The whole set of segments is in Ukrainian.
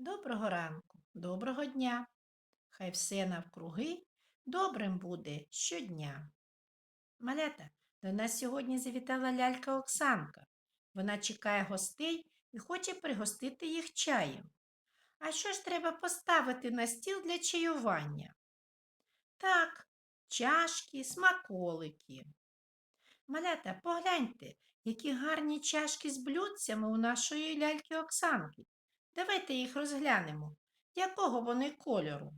Доброго ранку, доброго дня. Хай все навкруги добрим буде щодня. Малята, до нас сьогодні завітала лялька Оксанка. Вона чекає гостей і хоче пригостити їх чаєм. А що ж треба поставити на стіл для чаювання? Так, чашки, смаколики. Малята, погляньте, які гарні чашки з блюдцями у нашої ляльки Оксанки. Давайте їх розглянемо. Якого вони кольору?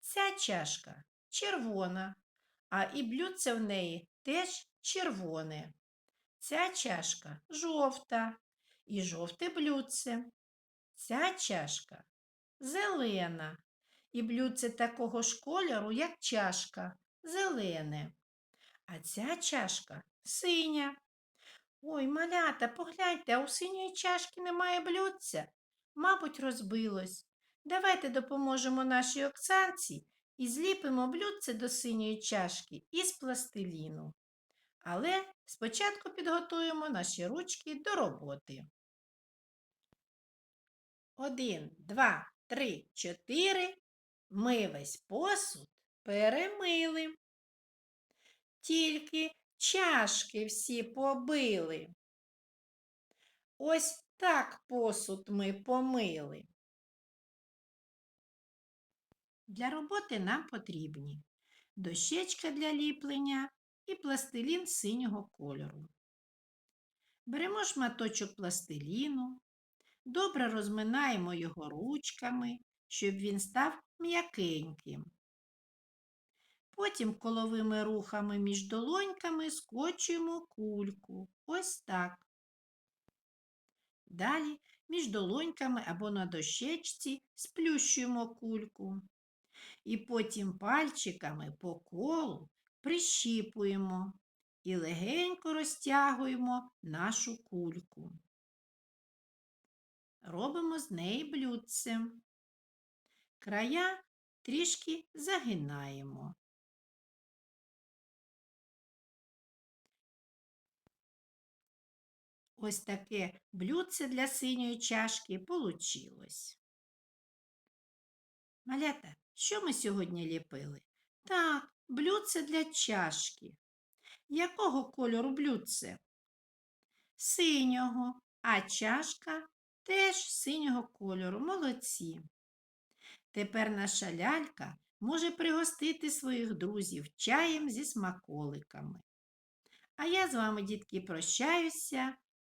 Ця чашка червона, а і блюдце в неї теж червоне. Ця чашка жовта і жовте блюдце. Ця чашка зелена, і блюдце такого ж кольору, як чашка, зелене. А ця чашка синя. Ой, малята, погляньте, а у синьої чашки немає блюдця. Мабуть, розбилось. Давайте допоможемо нашій Оксанці і зліпимо блюдце до синьої чашки із пластиліну. Але спочатку підготуємо наші ручки до роботи. Один, два, три, чотири. Ми весь посуд перемили. Тільки чашки всі побили. Ось так посуд ми помили. Для роботи нам потрібні дощечка для ліплення і пластилін синього кольору. Беремо шматочок пластиліну, добре розминаємо його ручками, щоб він став м'якеньким. Потім коловими рухами між долоньками скочуємо кульку. Ось так. Далі між долоньками або на дощечці сплющуємо кульку. І потім пальчиками по колу прищіпуємо і легенько розтягуємо нашу кульку. Робимо з неї блюдце. Края трішки загинаємо. Ось таке блюдце для синьої чашки получилось. Малята, що ми сьогодні ліпили? Так, блюдце для чашки. Якого кольору блюдце? Синього, а чашка теж синього кольору. Молодці. Тепер наша лялька може пригостити своїх друзів чаєм зі смаколиками. А я з вами, дітки, прощаюся.